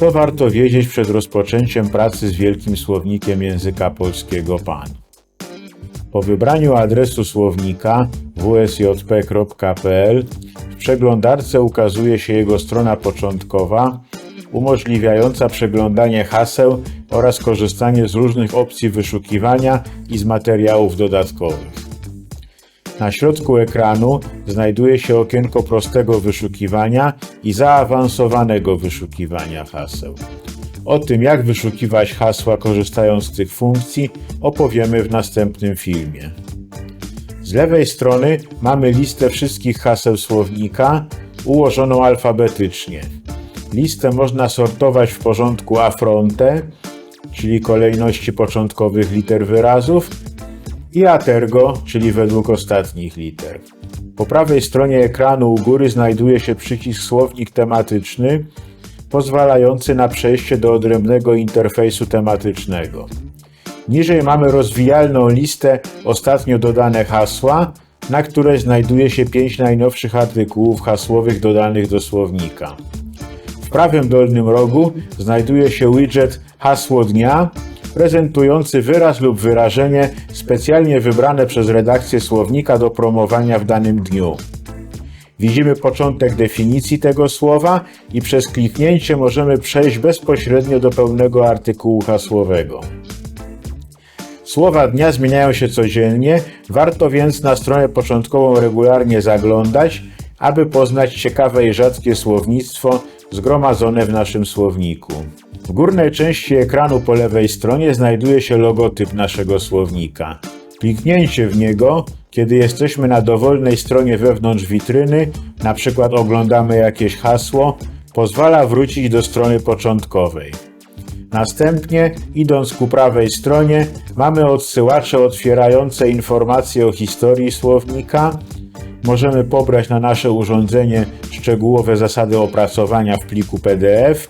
Co warto wiedzieć przed rozpoczęciem pracy z wielkim słownikiem języka polskiego PAN? Po wybraniu adresu słownika wsjp.pl w przeglądarce ukazuje się jego strona początkowa umożliwiająca przeglądanie haseł oraz korzystanie z różnych opcji wyszukiwania i z materiałów dodatkowych. Na środku ekranu znajduje się okienko prostego wyszukiwania i zaawansowanego wyszukiwania haseł. O tym, jak wyszukiwać hasła korzystając z tych funkcji, opowiemy w następnym filmie. Z lewej strony mamy listę wszystkich haseł słownika ułożoną alfabetycznie. Listę można sortować w porządku a fronte, czyli kolejności początkowych liter wyrazów, i Atergo, czyli według ostatnich liter. Po prawej stronie ekranu u góry znajduje się przycisk słownik tematyczny, pozwalający na przejście do odrębnego interfejsu tematycznego. Niżej mamy rozwijalną listę ostatnio dodane hasła, na której znajduje się 5 najnowszych artykułów hasłowych dodanych do słownika. W prawym dolnym rogu znajduje się widget Hasło dnia, prezentujący wyraz lub wyrażenie specjalnie wybrane przez redakcję słownika do promowania w danym dniu. Widzimy początek definicji tego słowa i przez kliknięcie możemy przejść bezpośrednio do pełnego artykułu hasłowego. Słowa dnia zmieniają się codziennie, warto więc na stronę początkową regularnie zaglądać, aby poznać ciekawe i rzadkie słownictwo zgromadzone w naszym słowniku. W górnej części ekranu po lewej stronie znajduje się logotyp naszego słownika. Kliknięcie w niego, kiedy jesteśmy na dowolnej stronie wewnątrz witryny, na przykład oglądamy jakieś hasło, pozwala wrócić do strony początkowej. Następnie, idąc ku prawej stronie, mamy odsyłacze otwierające informacje o historii słownika. Możemy pobrać na nasze urządzenie szczegółowe zasady opracowania w pliku PDF,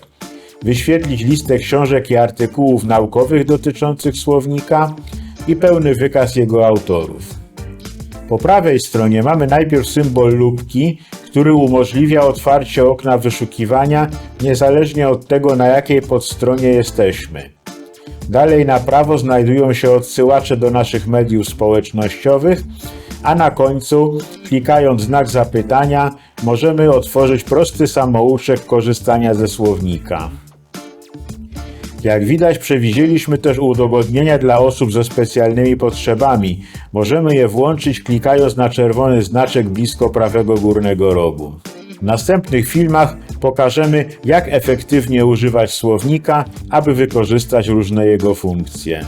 wyświetlić listę książek i artykułów naukowych dotyczących słownika i pełny wykaz jego autorów. Po prawej stronie mamy najpierw symbol lubki, który umożliwia otwarcie okna wyszukiwania niezależnie od tego, na jakiej podstronie jesteśmy. Dalej na prawo znajdują się odsyłacze do naszych mediów społecznościowych, a na końcu, klikając znak zapytania, możemy otworzyć prosty samouczek korzystania ze słownika. Jak widać, przewidzieliśmy też udogodnienia dla osób ze specjalnymi potrzebami. Możemy je włączyć klikając na czerwony znaczek blisko prawego górnego rogu. W następnych filmach pokażemy, jak efektywnie używać słownika, aby wykorzystać różne jego funkcje.